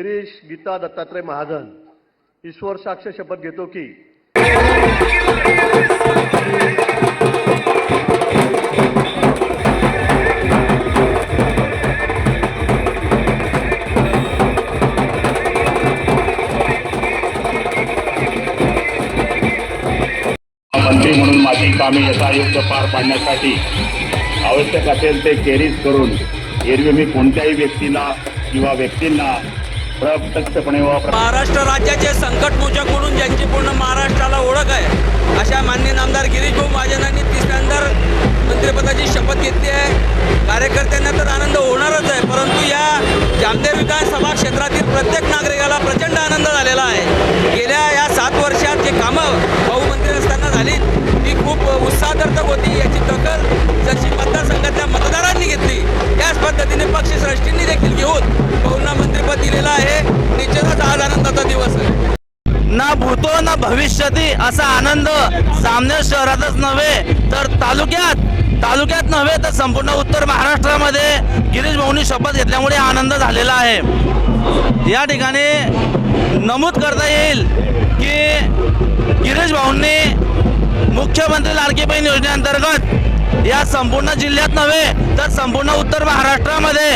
गिरीश गीता दत्तात्रय महाजन ईश्वर साक्ष शपथ घेतो की मंत्री म्हणून माझी कामे यथायोग्य पार पाडण्यासाठी आवश्यक असेल ते केरीज करून एरवी मी कोणत्याही व्यक्तीला किंवा व्यक्तींना महाराष्ट्र राज्याचे संकटमोचक म्हणून ज्यांची पूर्ण महाराष्ट्राला ओळख आहे अशा मान्य नामदार गिरीश भाऊ महाजनांनी तिसऱ्यांदा मंत्रिपदाची शपथ घेतली आहे. कार्यकर्त्यांना तर आनंद होणारच आहे परंतु या जामनेर विधानसभा क्षेत्रातील प्रत्येक नागरिकाला प्रचंड आनंद झालेला आहे. गेल्या या सात वर्षात जे कामं भाऊ मंत्री असताना झाली ती खूप उत्साहदर्शक होती. याची दखल जशी मतदारसंघातल्या मतदारांनी घेतली त्याच पद्धतीने पक्षश्रेष्ठींनी देखील घेऊन भाऊंना मंत्रिपद दिलेला आहे. निश्चितच आज आनंदाचा दिवस आहे. ना भूतो ना भविष्यती असा आनंद सामनेर शहरातच नव्हे तर तालुक्यात तालुक्यात नव्हे तर संपूर्ण उत्तर महाराष्ट्रामध्ये गिरीश भाऊनी शपथ घेतल्यामुळे आनंद झालेला आहे. या ठिकाणी नमूद करता येईल की गिरीश भाऊंनी मुख्यमंत्री लाडकी बहीण योजनेअंतर्गत या संपूर्ण जिल्ह्यात नव्हे तर संपूर्ण उत्तर महाराष्ट्रामध्ये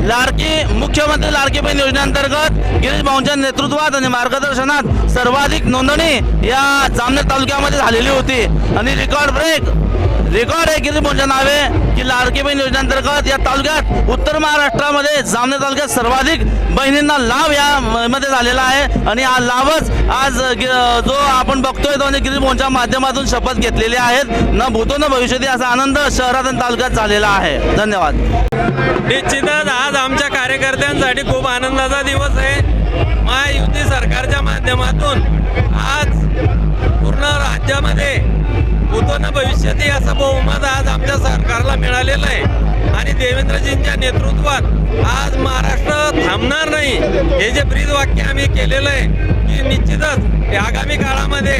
लाडकी मुख्यमंत्री लाडकी बहीण योजनेअंतर्गत गिरीश भाऊंच्या नेतृत्वात आणि मार्गदर्शनात सर्वाधिक नोंदणी या जामनेर तालुक्यामध्ये झालेली होती. आणि रेकॉर्ड ब्रेक रेकॉर्ड आहे गिरीश नावे. की लाडकी बहीण योजनेअंतर्गत या तालुक्यात उत्तर महाराष्ट्रामध्ये जामने तालुक्यात सर्वाधिक बहिणींना लाभ या मध्ये झालेला आहे. आणि हा लाभच आज जो आपण बघतोय तो म्हणजे गिरीश माध्यमातून शपथ घेतलेली आहेत. न भूतो न भविष्यती असा आनंद शहरात आणि तालुक्यात झालेला आहे. धन्यवाद. निश्चितच आज आमच्या कार्यकर्त्यांसाठी खूप आनंदाचा दिवस आहे. महायुती सरकारच्या माध्यमातून आज पूर्ण राज्यामध्ये भूतोन भविष्यात असं बहुमत आज आमच्या सरकारला मिळालेलं आहे. आणि देवेंद्रजींच्या नेतृत्वात आज महाराष्ट्र थांबणार नाही. हे जे ब्रीज वाक्य आम्ही केलेलं आहे की निश्चितच आगामी काळामध्ये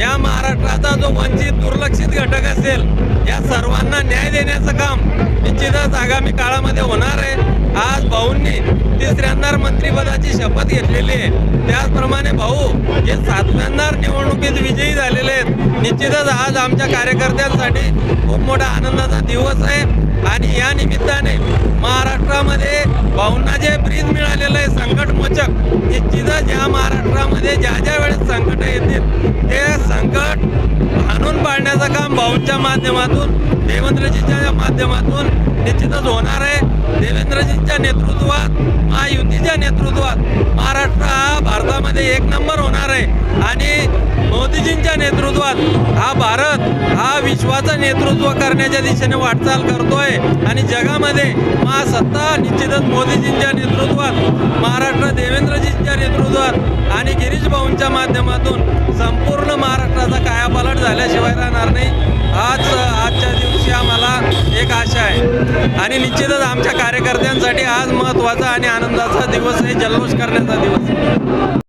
या महाराष्ट्राचा जो वंचित दुर्लक्षित घटक असेल या सर्वांना न्याय देण्याचं काम निश्चितच आगामी काळामध्ये होणार आहे. आज भाऊंनी तिसऱ्यांदा मंत्रिपदाची शपथ घेतलेली आहे. त्याचप्रमाणे भाऊ हे सातव्यांदा निवडणुकीत विजयी झालेले आहेत. निश्चितच आज आमच्या कार्यकर्त्यांसाठी खूप मोठा आनंदाचा दिवस आहे. आणि या निमित्ताने महाराष्ट्रामध्ये भाऊंना जे ब्रीज मिळालेलं आहे संकटमोचक निश्चितच या महाराष्ट्रामध्ये ज्या ज्या वेळेस संकट येतील ते संकट हाणून पाडण्याचं काम भाऊंच्या माध्यमातून देवेंद्रजीच्या माध्यमातून निश्चितच होणार आहे. देवेंद्रजींच्या नेतृत्वात महायुतीच्या नेतृत्वात महाराष्ट्र हा भारतामध्ये एक नंबर होणार आहे. आणि मोदीजींच्या नेतृत्वात हा भारत हा विश्वाचं नेतृत्व करण्याच्या दिशेने वाटचाल करतोय. आणि जगामध्ये महासत्ता निश्चितच मोदीजींच्या नेतृत्वात महाराष्ट्र देवेंद्रजींच्या नेतृत्वात आणि गिरीश भाऊंच्या माध्यमातून संपूर्ण महाराष्ट्राचा कायापालट झाल्याशिवाय राहणार नाही. आज आजच्या दिवशी आम्हाला एक आशा आहे. आणि निश्चितच आमच्या कार्यकर्त्यांसाठी आज महत्त्वाचा आणि आनंदाचा दिवस आहे जल्लोष करण्याचा दिवस